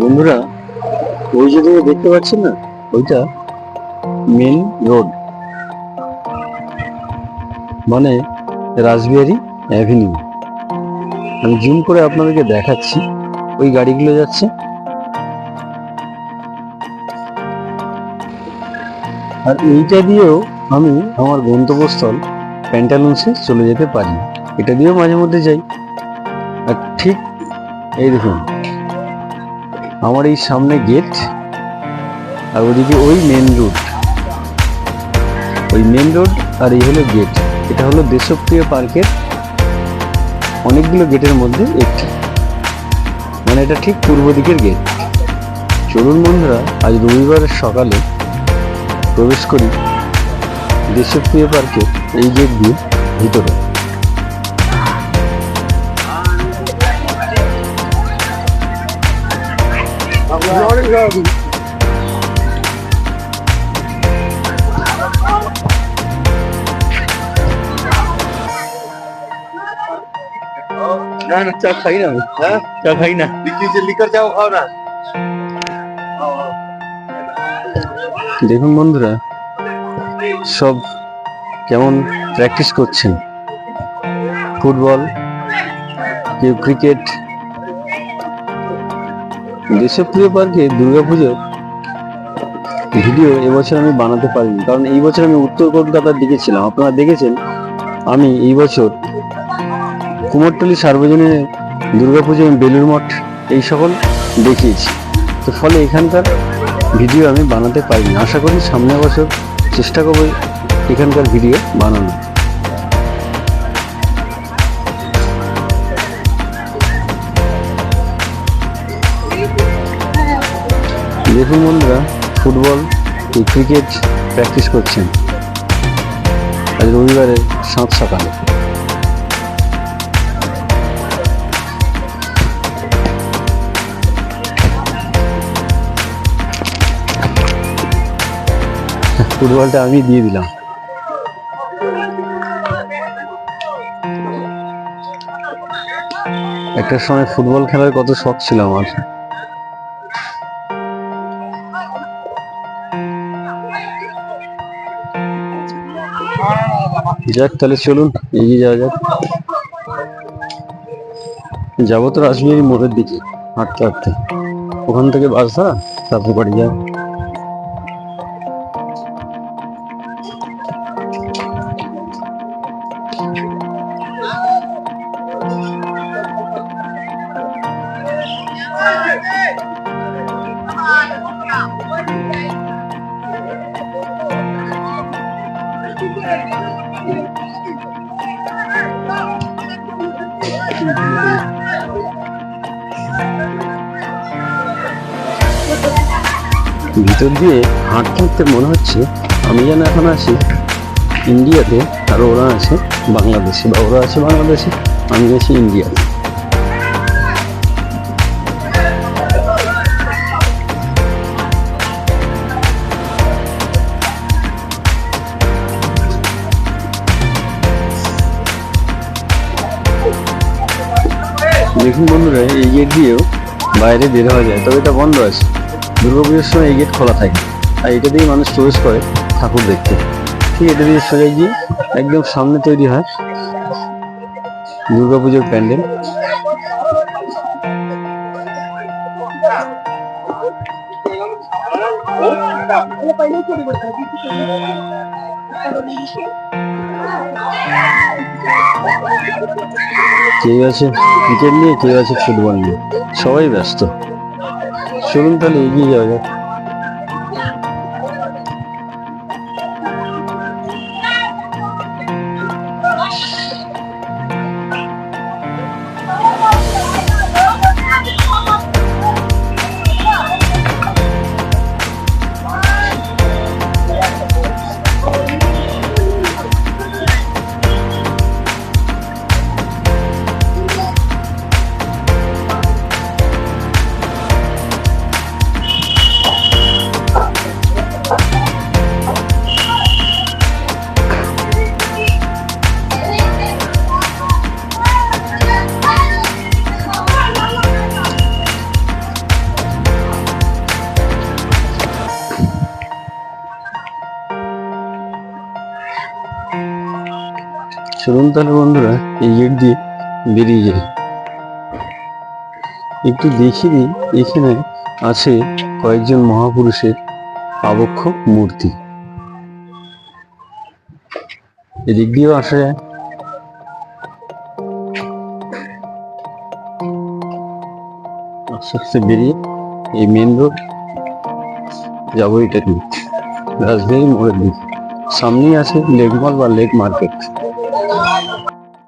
বন্ধুরা, ওই যে দেখতে পাচ্ছেন না, ওইটা মেন রোড মানে রাসবিহারি অ্যাভিনিউ আমি জুম করে আপনাদেরকে দেখাচ্ছি, ওই গাড়িগুলো যাচ্ছে। আর এইটা দিয়েও আমি আমার গন্তব্যস্থল প্যান্টালুন্সে চলে যেতে পারি। এটা দিয়েও মাঝে মধ্যে যাই। আর ঠিক এই দেখুন। আমার এই সামনে গেট আর ওদিকে ওই মেন রোড ওই মেন রোড আর এই হলো গেট এটা হলো দেশপ্রিয় পার্কের অনেকগুলো গেটের মধ্যে একটি। মানে এটা ঠিক পূর্ব দিকের গেট চলুন বন্ধুরা, আজ রবিবারের সকালে প্রবেশ করি দেশপ্রিয় পার্কের এই গেট দিয়ে ভিতরে। না না চা খাই না। হ্যাঁ? চা খাই না। বিক্রি যে লিকার চাও খাও না। দেখুন বন্ধুরা সব কেমন প্র্যাকটিস করছেন? ফুটবল কেউ ক্রিকেট দেশপ্রিয় পার্কে দুর্গাপুজোর ভিডিও এবছর আমি বানাতে পারিনি, কারণ এই বছর আমি উত্তর কলকাতার দিকে ছিলাম। আপনারা দেখেছেন, আমি এই বছর কুমোরটলি সার্বজনীন দুর্গাপুজো এবং বেলুর মঠ এই সকল দেখিয়েছি। তো ফলে এখানকার ভিডিও আমি বানাতে পারিনি। আশা করি সামনের বছর চেষ্টা করব এখানকার ভিডিও বানানো দেখুন বন্ধুরা ফুটবল এই ক্রিকেট প্র্যাকটিস করছেন আজ রবিবারে সাত সকালে। ফুটবলটা আমি দিয়ে দিলাম। একটা সময় ফুটবল খেলার কত শখ ছিল আমার। যাক, তাহলে চলুন, এগিয়ে যাওয়া যাক। যাব তো রাসবিহারি মোড়ের দিকে, হাঁটতে হাঁটতে। ওখান থেকে বাস ধরা, তারপর বাড়ি যাও ভিতর দিয়ে হাঁটতে হাঁটতে মনে হচ্ছে আমি যেন এখন আছি ইন্ডিয়াতে আর ওরা আছে বাংলাদেশে বা ওরা আছে বাংলাদেশে, আমি আছি ইন্ডিয়াতে। দেখুন বন্ধুরা, এই গেট দিয়েও বাইরে বের হওয়া যায়, তবে এটা বন্ধ আছে। দুর্গাপুজোর সময় এই গেট খোলা থাকে। আর এটা দিয়ে মানুষ প্রবেশ করে ঠাকুর দেখতে। ঠিক এটা দিয়ে সোজা গিয়ে একদম সামনে তৈরি হয় দুর্গাপুজোর প্যান্ডেল। কেউ আছে, ক্রিকেট নিয়ে কেউ আছে, ফুটবল নিয়ে। সবাই ব্যস্ত। চলুন তাহলে এগিয়ে যাওয়া যাক। চলুন তাহলে বন্ধুরা, এই গেট দিয়ে বেরিয়ে যাই একটু দিই এখানে আছে কয়েকজন মহাপুরুষের আবক্ষ মূর্তি। এদিক দিয়েও আসা যায়। আস্তে আস্তে বেরিয়ে এই মেন রোড যাব এটা রাজবাড়ি মোড়ের দিকে। সামনেই আছে লেক মল বা লেক মার্কেট।